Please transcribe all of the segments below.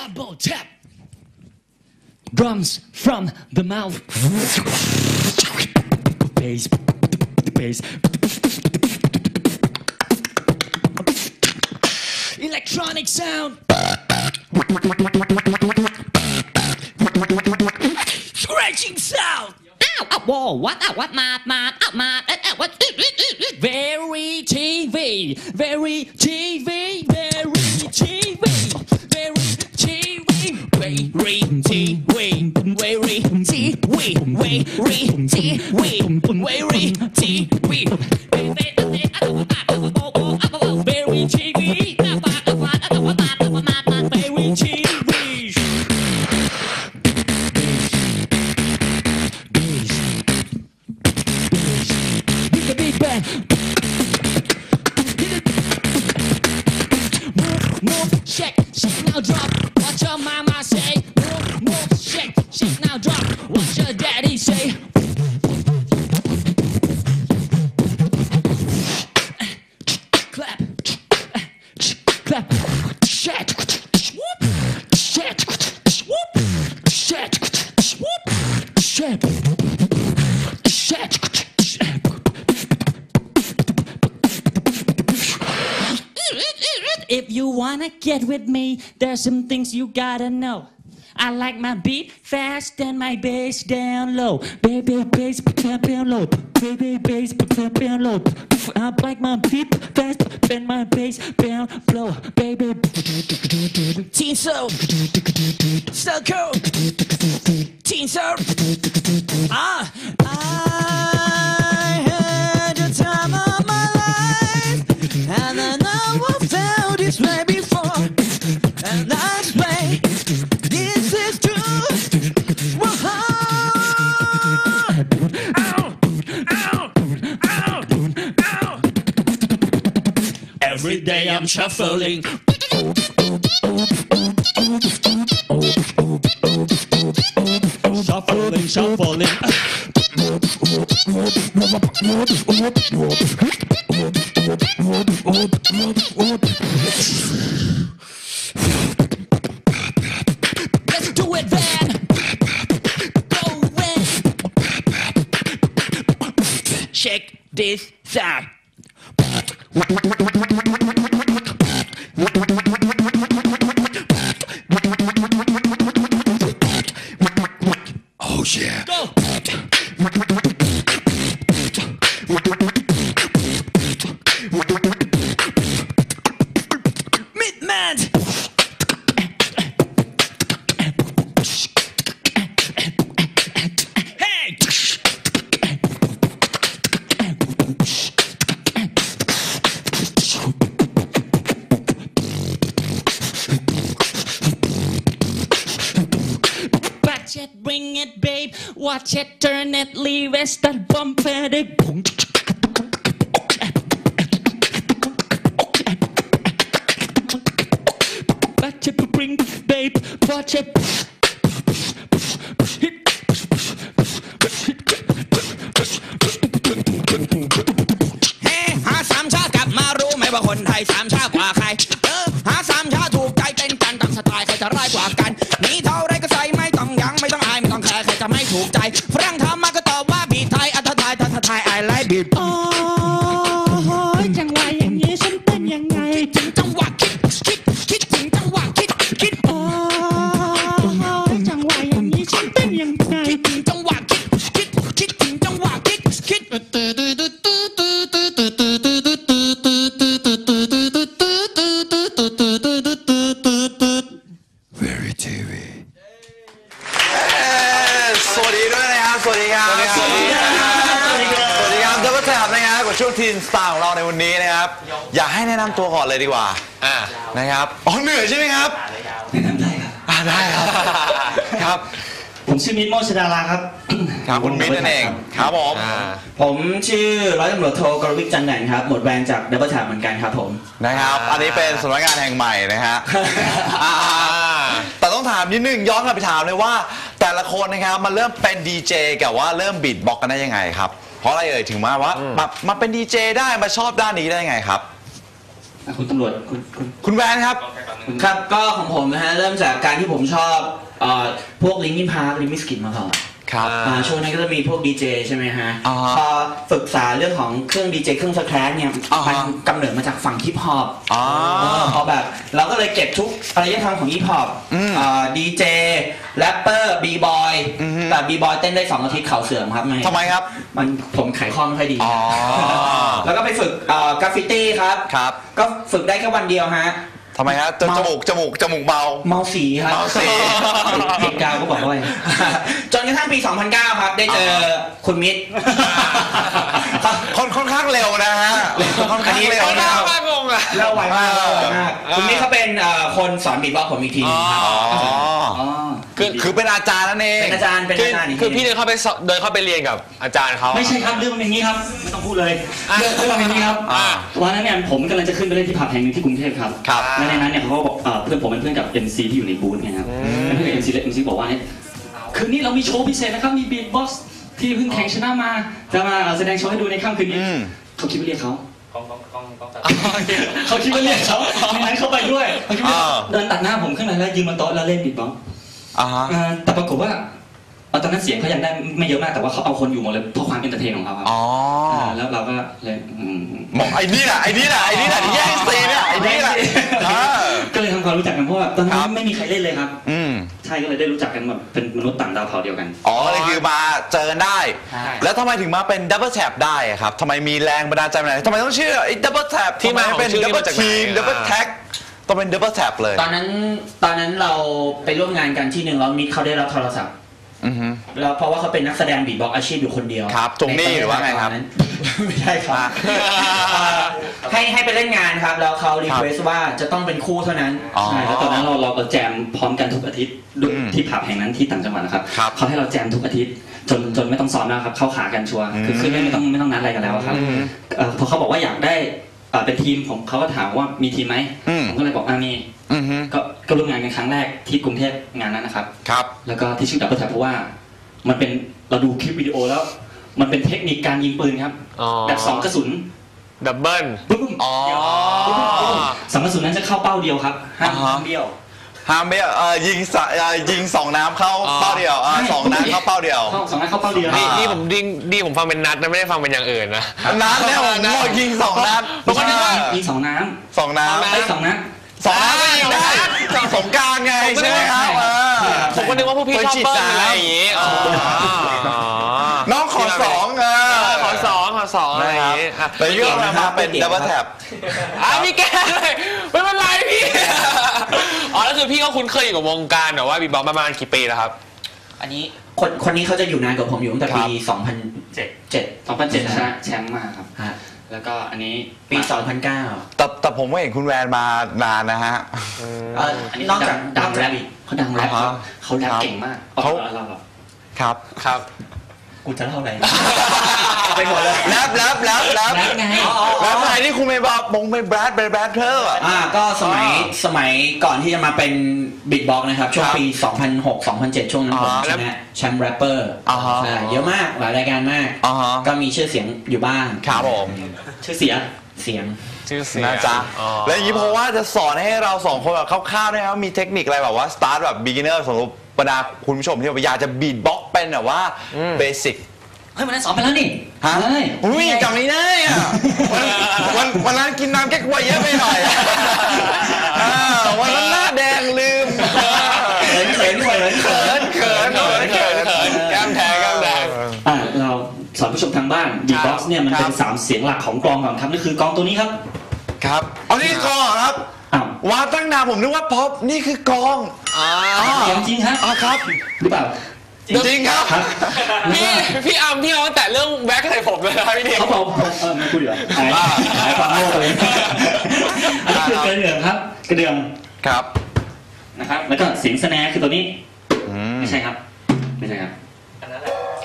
double tap. Drums from the mouth. Bass, bass. Electronic sound. Scratching sound. Ow, ow, whoa, what, ow, what, mad, mad, ow, mad, uh, uh, what, uh, uh, uh, uh. Very TV, very way, re, ti, way, way, re, ti, we, way, re, ti, we, way, re, ti, we, baby. Say? If you wanna get with me, there's some things you gotta know. I like my beat fast and my bass down low. Baby bass down low. Baby bass down low. I like my beat fast and my bass down low. Baby Teen Soul So cool Teen Soul Ah I Every day I'm shuffling Shuffling, shuffling Let's do it then. Go in. Check this out. it, bring it, babe. Watch it, turn it, leave it, start bumping it. Watch it, bring it, babe. Watch it. เฮ้หาสามชาติกลับมารู้ไหมว่าคนไทยสามชาติ ถูกใจฝรั่งทำมาก็ตอบว่าพี่ไทยอัตไทยทัศไทยไอไลบี สวัสดีครับสวัสดีครับ สวัสดีครับ สวัสดีครับดับเบิลแท็บนะครับกับช่วงทีนสตาร์ของเราในวันนี้นะครับ อยากให้แนะนำตัวก่อนเลยดีกว่า อ่า นะครับ อ๋อ เหนื่อยใช่ไหมครับแนะนำได้ครับอ่าได้ครับ ครับ ผมชื่อมิตรโมชดาราครับครับคุณมิ้นท์นั่นเอง ครับผม ผมชื่อร้อยตำรวจโทกรวิทย์จันแดนครับ หมวดแวนจากดับเบิลแท็บเหมือนกันครับผม นะครับ อันนี้เป็นสำนักงานแห่งใหม่นะฮะอ่าแต่ต้องถามนิดนึงย้อนกลับไปถามเลยว่า แต่ละคนนะครับมันเริ่มเป็นดีเจกับว่าเริ่มบีทบ็อกซ์กันได้ยังไงครับ เพราะอะไรเอ่ยถึงมาว่ามามาเป็นดีเจได้มาชอบด้านนี้ได้ยังไงครับ อะคุณตำรวจคุณคุณ คุณแวนครับ ครับก็ของผมนะฮะ เริ่มจากการที่ผมชอบเอ่อพวกลิง k ิ n พาร์คลิมิสกินมาก่อน ครับอ่าช่วงนั้นก็จะมีพวกดีเจใช่ไหมฮะอ่าฮะพอฝึกษาเรื่องของเครื่องดีเจเครื่องสแครชเนี่ยอ่าฮะมันกำเนิดมาจากฝั่งฮิปฮอป อ๋อ พอแบบเราก็เลยเก็บทุกอารยธรรมของฮิปฮอปอืมดีเจแรปเปอร์บีบอยอือฮึ แต่บีบอยเต้นได้สองอาทิตย์เขาเสื่อมครับไม่ทำไมครับ มันผมไขข้อไม่ค่อยดี อ๋อ แล้วก็ไปฝึกกราฟฟิตี้ครับ ครับ ก็ฝึกได้แค่วันเดียวฮะ ทำไมฮะจจมูกจมูกจมูกเบา เมาสีครับเมาสี เด็กกาวก็บอกว่าจนกระทั่งปี 2009 ครับ ได้เจอคุณมิตร ค่อนค่อนข้างเร็วนะฮะค่อนข้างเร็วนะ มากงงอะ เล่าไวมากเล่าไวมาก อ่า คุณมิตรเขาเป็นเอ่อคนสอนบีทบ็อกซ์ผมอีกทีหนึงครับอ๋อ อ๋อ คือคือเป็นอาจารย์นั่นเองเป็นอาจารย์เป็นคืออาจารย์อีกคือทีพี่เดินเข้าไปสเดินเข้าไปเรียนกับอาจารย์เขาไม่ใช่ครับเรื่องมันเป็นอย่างนี้ครับไม่ต้องพูดเลยเรื่องเรื่องมันเป็นอย่างนี้ครับอ่าวันนั้นเนี่ยผมกำลังจะขึ้นไปเล่นที่ผับแห่งหนึงที่กรุงเทพครับครับและในนั้นเนี่ยเขาก็บอกเอ่อเพื่อนผมเป็นเพื่อนกับ MC ที่อยู่ในบูธไงครับเป็นเพื่อนกับ MC และ MC บอกว่าเนี่ยคืนนี้เรามีโชว์พิเศษนะครับมีบีทบ็อกซ์ที่เพิ่งแข่งชนะมาจะมาแสดงโชว์ให้ดูในค่ำคืนนี้อืมเขาคิดว่าเรียกเขาเขาคิดว่าเรียกเขาไม่งั้นเขาไปด้วยเขาคิดว่าอ่าเดินตัดหน้าผมขึ้นมาแล้วยืนบนโต๊ะแล้วเล่นบีทบ็อกซ์ อ่าฮะอ่าแต่ปรากฏว่าเอาตอนนั้นเสียงเขายังได้ไม่เยอะมากแต่ว่าเขาเอาคนอยู่หมดเลยเพราะความเอนเตอร์เทนของเขาครับอ๋อาแล้วเราก็เลยอืมบอกไอ้นี่แหละไอ้นี่แหละไอ้นี่แหละที่แย่งซีนเนี่ยไอ้นี่แหละเออ ก็เลยทำความรู้จักกันเพราะว่าตอนนั้ครับ นไม่มีใครเล่นเลยครับ อืมใช่ก็เลยได้รู้จักกันแบบเป็นมนุษย์ต่างดาวเผ่าเดียวกัน อ๋อเลยคือมาเจอกันได้ ใช่ แล้วทำไมถึงมาเป็นดับเบิลแท็บได้อะครับทำไมมีแรงบันดาลใจมาไหนทำไมต้องชื่อไอ้ดับเบิลแท็บที่มาของเป็นชื่อดับนี่เบิลมาจากไหนทีมอะดับเบิลแท็ก ต้องเป็นดับเบิลแท็บเลย ตอนนั้นตอนนั้นเราไปร่วมงานกันที่หนึ่งแล้วมิตรเขาได้รับโทรศัพท์อือฮึ แล้วเพราะว่าเขาเป็นนักแสดงบีทบ็อกซ์อาชีพอยู่คนเดียวครับทวงหนี้หรือว่าไงครับในตอนนั้น ไม่ใช่ครับอ่าเอ่อให้ให้ไปเล่นงานครับ แล้วเขารีเควสว่าจะต้องเป็นคู่เท่านั้น อ๋อ ใช่แล้วตอนนั้นเราเราก็แจมพร้อมกันทุกอาทิตย์ดูอืมที่ผับแห่งนั้นที่ต่างจังหวัดนะครับครับเขาให้เราแจมทุกอาทิตย์จนจนไม่ต้องซ้อมแล้วครับเข้าขากันชัวร์คือคือไม่ไม่ต้องไม่ต้องนัดอะไรกันแล้วครับเอ่อพอเขาบอกว่าอยากได้ เอ่อเป็นทีมผมเขาก็ถามว่ามีทีมไหมอืม ผมก็เลยบอกอ่ามีอือฮึก็ก็ร่วมงานกันครั้งแรกที่กรุงเทพงานนั้นนะครับ ครับ แล้วก็ที่ชื่อดับเบิลแท็เพราะว่า มันเป็นเราดูคลิปวิดีโอแล้ว มันเป็นเทคนิคการยิงปืนครับอ๋อ แบบสองกระสุนดับเบิลปุ๊บปุ๊บอ๋อปุ๊บปุ๊บปุ๊บสองกระสุนนั้นจะเข้าเป้าเดียวครับห้ามอ่าฮะ ห้ามเบี้ยว ห้ามไม่เอ่อยิงสะเอ่อยิงสองน้ำเข้าเป้าเดียวอ่าใช่สองน้ำเข้าเป้าเดียวเข้าสองนัดเข้าเป้าเดียวนี่อ่านี่ผมดิ้งดีผมฟังเป็นนัดนะไม่ได้ฟังเป็นอย่างอื่นนะ นัดเนี่ยผมบอกยิงสองนัดผมก็นึกว่าอ่ายิงสองน้สองน้ำไอ้ยสองนัดำสองน้ำก็ยิงได้สงกรารไงใช่ไหมครับเออ ผมก็นึกว่าพวกพี่ชอบฉีดเบิ้ลน้ำอะไรอย่างงี้อ๋ออ๋อน้องขอสองเออขอสองขอสองอะไรอย่างงี้อะแต่ยื่นมาเป็นดับเบิลแท็บ อะพี่แกเลยไม่เป็นไรพี่อ๋อแล้ว คือพี่ก็คุ้นเคยอยู่กับวงการแบบว่าบีบอมประมาณกี่ปีแล้วครับ อันนี้คนคนนี้เขาจะอยู่นานกว่าผมอยู่ตั้งแต่ปีครับ2007สองพันเจ็ดชนะแชมป์มาครับ ฮะแล้วก็อันนี้ปี มา2009แต่แต่ผมก็เห็นคุณแวนมานานนะฮะเอ่ออนอกจากดังนอกแรจากปเขาดังแรปครับอ่าฮะเขาแรปครับเก่งมากเขาอเราเราครับ ครับ กูจะเล่าอะไร ไปหมดเลย แรปแรปแรปแรปแรปไง แรปอะไรที่คุณไม่บอกบงไม่แบรดแบรดแบรดเธอร์อะ อ่าก็สมัยอ่าสมัยก่อนที่จะมาเป็นบิทบ็อกนะครับ ช่วงครับปี 2006 2007 ช่วงนั้นผมอ่าชนะแชมป์แรปเปอร์อ่าฮะใช่เยอะมากหลายรายการมากอ่าฮะก็มีชื่อเสียงอยู่บ้างครับผม ชื่อเสียเสียง ชื่อเสียงนะจ๊ะ อ๋อ แล้วอย่างนี้เพราะว่าจะสอนให้เราสองคนแบบคร่าวๆนะครับ มีเทคนิคอะไรแบบว่า สตาร์ทแบบ beginner สำหรับบรรดาคุณผู้ชมที่แบบอยากจะบีทบ็อกเป็นแบบว่าเบสิก เฮ้ยวันนั้นสอนไปแล้วนี่ฮะเฮ้ยอุ้ยจำไม่ได้อะวันวันวันนั้นกินน้ำแก้กล้วยเยอะไปหน่อยอ่าวันนั้นหน้าแดงลืมเขินเขินเขินเขินเขินเขินเขินเขินแก้มแทงแก้มแทงอ่าเราสอนผู้ชมทางบ้านบีบ็อกซ์เนี่ยมันคเป็รันบสามเสียงหลักของกลองก่อนครับนั่นคือกลองตัวนี้ครับ ครับเอานี่กลองเหรอครับอ้าวว้าวตั้งนานผมนึกว่าพ็อปนี่คือกลองอ่าเสียงจริงฮะอ๋อครับหรือเปล่า จริงครับครับแล้วพี่ก็พี่อัมพี่เอาตั้งแต่เรื่องแว็กใส่ผมเลยนะพี่เดียวเขาบอกเออไม่คุยเหรอหายหายความโง่ไปเลยอันนี้คือกระเดื่องครับกระเดื่องครับนะครับแล้วก็เสียงสแนร์คือตัวนี้อืมไม่ใช่ครับ ไม่ใช่ครับ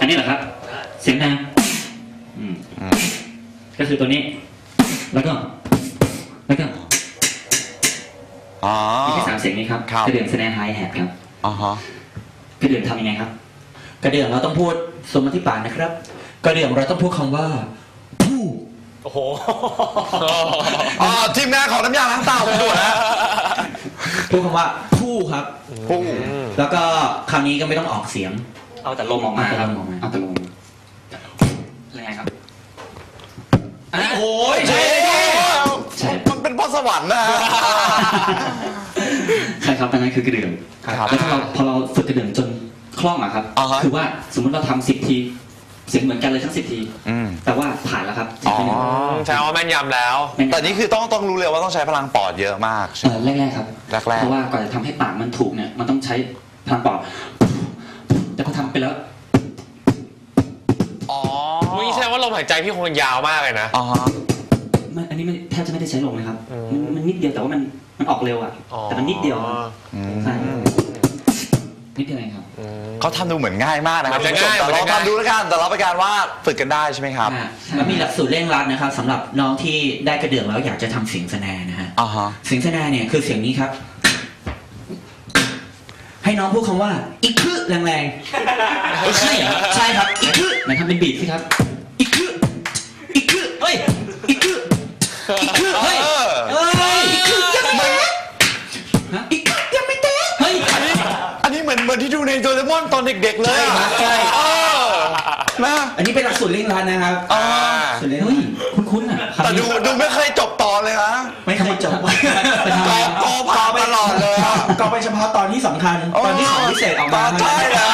อันนี้เหรอครับ เสียงดังอืมก็คือตัวนี้ แล้วก็ แล้วก็อ๋อมีแค่สามเสียงนี้ครับครับกระเดื่องสแนร์ไฮแฮทครับอ๋อฮะกระเดื่องทำยังไงครับ กระเดื่องเราต้องพูดสมมติปากนะครับ กระเดื่องเราต้องพูดคำว่า ผู้โอ้โหอ๋อทีมงานของน้ำยาล้างเตาไปด่วนนะพูดคำว่าผู้ครับผู้แล้วก็คำนี้ก็ไม่ต้องออกเสียงเอาแต่ลมออกมาครับเอาแต่ลมแรงครับโอ้ยใช่ใช่มันเป็นพรสวรรค์นะฮะ ใช่ครับอันนั้นคือกระเดื่องครับ แล้วถ้าเราพอเราฝึกกระเดื่องจน คล่องอะครับอ่าฮะ คือว่าสมมติเราทำสิบที เสียงเหมือนกันเลยทั้งสิบที อืมแต่ว่าผ่านแล้วครับอ๋อใช่ว่าแม่นยำแล้วแม่นแต่นี่คือต้องต้องรู้เลยว่าต้องใช้พลังปอดเยอะมากใช่เอไหม อแรกๆครับแรกๆ เพราะว่าก่อนจะทำให้ปากมันถูกเนี่ยมันต้องใช้พลังปอดแต่พอทำไปแล้ว อ๋อมึงแสดงว่าลมหายใจพี่คงยาวมากเลยนะ อ๋อฮะ มันอันนี้มันแทบจะไม่ได้ใช้ลมเลยครับ อืม มันมันนิดเดียวแต่ว่ามันมันออกเร็วอะแต่มันนิดเดียวครับอืม ใช่นิดเดียวเองครับ เขาทำดูเหมือนง่ายมากนะครับมันจะคุณผู้ชมง่ายแต่เรามันจะง่าย ทำดูแล้วกันแต่เราไปนการว่าฝึกกันได้ใช่ไหมครับอ่าแล้วมีหลักสูตรเร่งรัดนะครับสำหรับน้องที่ได้กระเดื่องแล้วอยากจะทำเสียงแสดงนะฮะ อ่าฮะเสียงแสดงเนี่ยคือเสียงนี้ครับ ให้น้องพูดคำว่า อีกคือแรงๆใช่เหรอใช่ครับ อีกคือไหนทำเป็นบีทสิครับ อีกคืออีกคือเฮ้ย อีกคืออีกคือเฮ้ย เอ ในโดเรมอนตอนเด็กๆเลยอะใช่ เออนะอันนี้เป็นหลักสูตรเร่งรัดนะครับอ่าสูตรเร่งรัเฮ้ดยคุ้นๆอะแต่ดูดูไม่เคยจบตอนเลยนะไม่เคยจบไปทำกอะไรอครับกอผ่านตลอดเลยอะ ก็ไปเฉพาะตอนที่สำคัญ ตอนที่ของพิเศษออกมาใช่แล้ว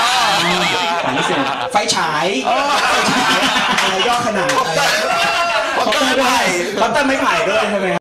สายพิเศษไฟฉายไฟฉายอะไรย่อขนาดอะไรเขาเติมไม่ไผ่ เขาเต้นไม่ไผ่ด้วยใช่ไหมครับ